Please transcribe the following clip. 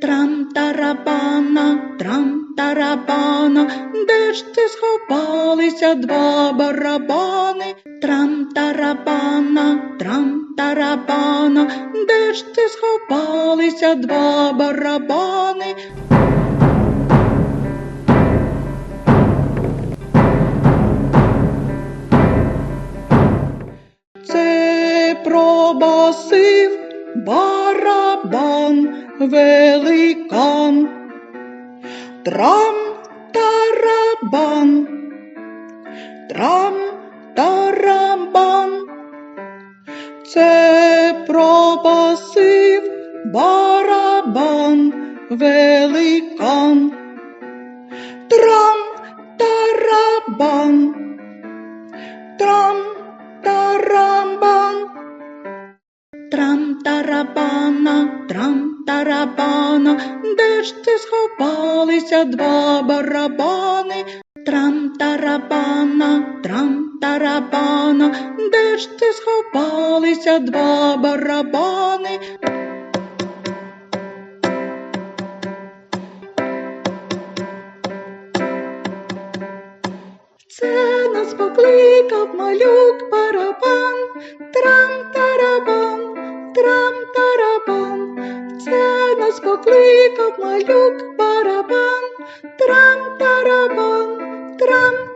Трам-тарабана, трам-тарабана, де ж ти сховалися два барабани? Трам-тарабана, трам-тарабана, де ж ти сховалися два барабани? Це пробасив барабан великан. Трам тарабан, трам тарабан. Це пробасив барабан великан. Трам тарабан, трам Трам-тарабана, трам-тарабана, де ж ти сховалися два барабани? Трам-тарабана, трам-тарабана, де ж ти сховалися два барабани? Це нас покликав малюк барабан, трам-тарабан, покликав малюк барабан, трам-тарабан, трам. -тарабан,